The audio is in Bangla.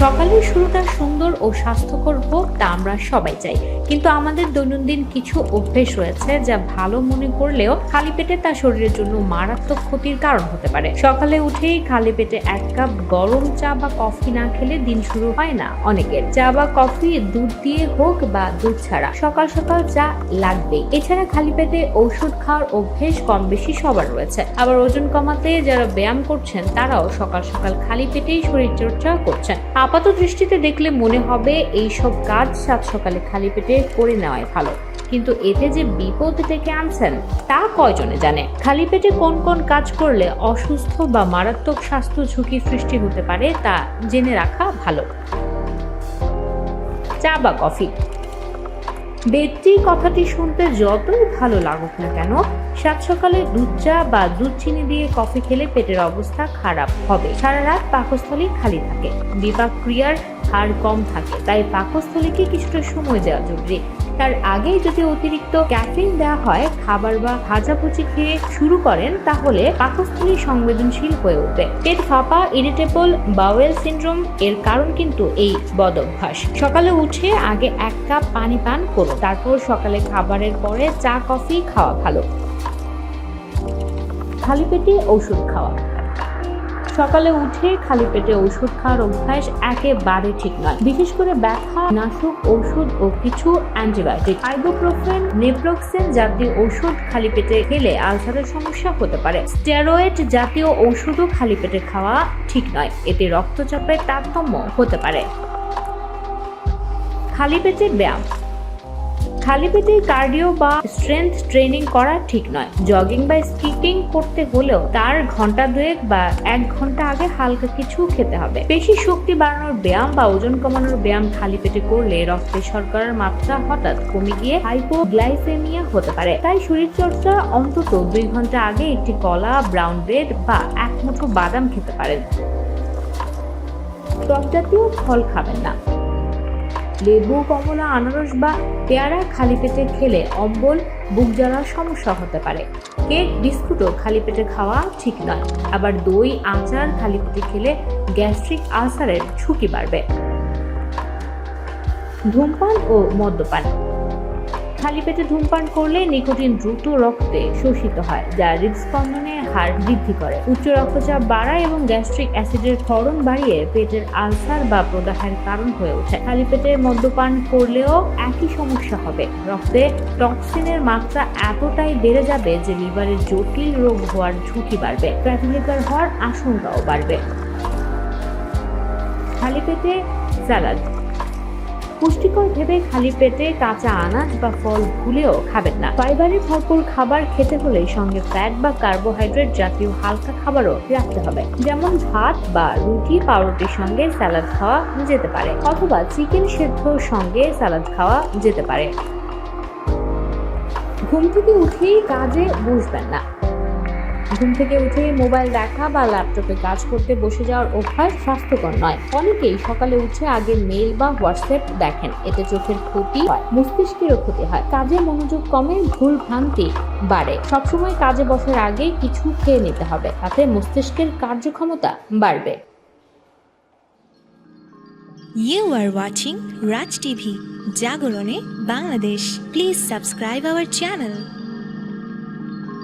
সকালের শুরুটা সুন্দর ও স্বাস্থ্যকর হোক তা আমরা সবাই চাই। কিন্তু আমাদের দৈনন্দিন কিছু অভ্যেস রয়েছে যা ভালো মনে করলেও খালি পেটে তা শরীরের জন্য মারাত্মক ক্ষতির কারণ হতে পারে। সকালে উঠেই খালি পেটে এক কাপ গরম চা বা কফি না খেলে দিন শুরু হয় না অনেকের। চা বা কফি দুধ দিয়ে হোক বা দুধ ছাড়া সকাল সকাল চা লাগবেই। এছাড়া খালি পেটে ঔষধ খাওয়ার অভ্যেস কম বেশি সবার রয়েছে। আবার ওজন কমাতে যারা ব্যায়াম করছেন তারাও সকাল সকাল খালি পেটেই শরীরচর্চা করছেন। আপাত দৃষ্টিতে দেখলে মনে হবে এই সব কাজ সাত সকালে খালি পেটে করে নেওয়াই ভালো। কিন্তু এতে যে বিপদ থেকে আনছেন, তা কয়জনে জানে? খালি পেটে কোন কোন কাজ করলে অসুস্থ বা মারাত্মক স্বাস্থ্য ঝুঁকি সৃষ্টি হতে পারে, তা জেনে রাখা ভালো। চা বা কফি। বেডটি কথাটি শুনতে যতই ভালো লাগুক না কেন, সাত সকালে দুধ চা বা দুধ চিনি দিয়ে কফি খেলে পেটের অবস্থা খারাপ হবে। সারা রাত পাকস্থলী খালি থাকে। বিপাক ক্রিয়ার হার কম থাকে। তাই পাকস্থলীকে কিছুটা সময় দেওয়া জরুরি? তার আগেই যদি অতিরিক্ত ক্যাফিন দেওয়া হয়, খাবার বা ভাজাভুজি খেয়ে শুরু করেন, তাহলে পাকস্থলী সংবেদনশীল হয়ে উঠবে। পেট ফাঁপা, ইরিটেবল বাওয়েল সিনড্রোম এর কারণ কিন্তু এই বদভ্যাস। সকালে উঠে আগে এক কাপ পানি পান করুন। তারপর সকালে খাবারের পরে চা, কফি খাওয়া ভালো। খালি পেটে ওষুধ খাওয়া। সকালে উঠে খালি পেটে ওষুধ খাওয়ার অভ্যাস একেবারে ঠিক নয়। বিশেষ করে ব্যথা, নাশক ওষুধ ও কিছু অ্যান্টিবায়োটিক। আইবোপ্রোফেন, নেপ্রোক্সেন জাতীয় ওষুধ খালি পেটে খেলে আলসারের সমস্যা হতে পারে। স্টেরয়েড জাতীয় ওষুধও খালি পেটে খাওয়া ঠিক নয়। এতে রক্তচাপের তারতম্য হতে পারে। খালি পেটে ব্যায়াম। খালি পেটে কার্ডিও বা স্ট্রেংথ ট্রেনিং করা ঠিক নয়। জগিং বা স্কিপিং করতে হলেও তার ঘণ্টা দুয়েক বা এক ঘণ্টা আগে হালকা কিছু খেতে হবে। বেশি শক্তি বাড়ানোর ব্যায়াম বা ওজন কমানোর ব্যায়াম খালি পেটে করলে রক্তে শর্করার মাত্রা হঠাৎ কমে গিয়ে হাইপোগ্লাইসেমিয়া হতে পারে। তাই শরীরচর্চা অন্তত দুই ঘণ্টা আগে একটি কলা ব্রাউন ব্রেড বা এক মুঠো বাদাম খেতে পারেন। টক জাতীয় ফল খাবেন না। লেবু, কমলা, আনারস বা পেয়ারা খালি পেটে খেলে অম্বল, বুক জ্বালার সমস্যা হতে পারে। কেক, বিস্কুটও খালি পেটে খাওয়া ঠিক নয়। আবার দই, আচার খালি পেটে খেলে গ্যাস্ট্রিক আলসারের ঝুঁকি বাড়বে। ধূমপান ও মদ্যপান। খালি পেটে ধূমপান করলে নিকোটিন দ্রুত রক্তে শোষিত হয়, যা হৃদস্পন্দনের হার বৃদ্ধি করে। উচ্চ রক্তচাপ বাড়ায় এবং গ্যাস্ট্রিক অ্যাসিডের ক্ষরণ বাড়িয়ে পেটের আলসার বা প্রদাহের কারণ হয়ে ওঠে। খালি পেটে মদ্যপান করলেও একই সমস্যা হবে। রক্তে টক্সিনের মাত্রা এতটাই বেড়ে যাবে যে লিভারের জটিল রোগ হওয়ার ঝুঁকি বাড়বে। লিভার হওয়ার আশঙ্কাও বাড়বে। খালি পেটে স্যালাড পুষ্টিকর ভেবে খালি পেটে কাঁচা আনাজ বা ফল ভুলেও খাবেন না। ফাইবারে ভরপুর খাবার খেতে হলে সঙ্গে ফ্যাট বা কার্বোহাইড্রেট জাতীয় হালকা খাবারও রাখতে হবে। যেমন ভাত বা রুটি, পাউরুটির সঙ্গে স্যালাড খাওয়া যেতে পারে, অথবা চিকেন সেদ্ধর সঙ্গে স্যালাড খাওয়া যেতে পারে। ঘুম থেকে উঠেই কাজে বসবেন না। ঘুম থেকে উঠে মোবাইল দেখা বা ল্যাপটপে কাজ করতে বসে যাওয়ার অভ্যাস স্বাস্থ্যকর নয়। অনেকেই সকালে উঠে আগে মেল বা হোয়াটসঅ্যাপ দেখেন। এতে চোখের ক্ষতি হয় মস্তিষ্কেরও ক্ষতি হয়। কাজে মনোযোগ কমে ভুল ভ্রান্তি বাড়ে। সবসময় কাজে বসার আগে কিছু খেয়ে নিতে হবে তাতে মস্তিষ্কের কার্যক্ষমতা বাড়বে। You are watching Raj TV, Jagorone, Bangladesh. Please subscribe our channel.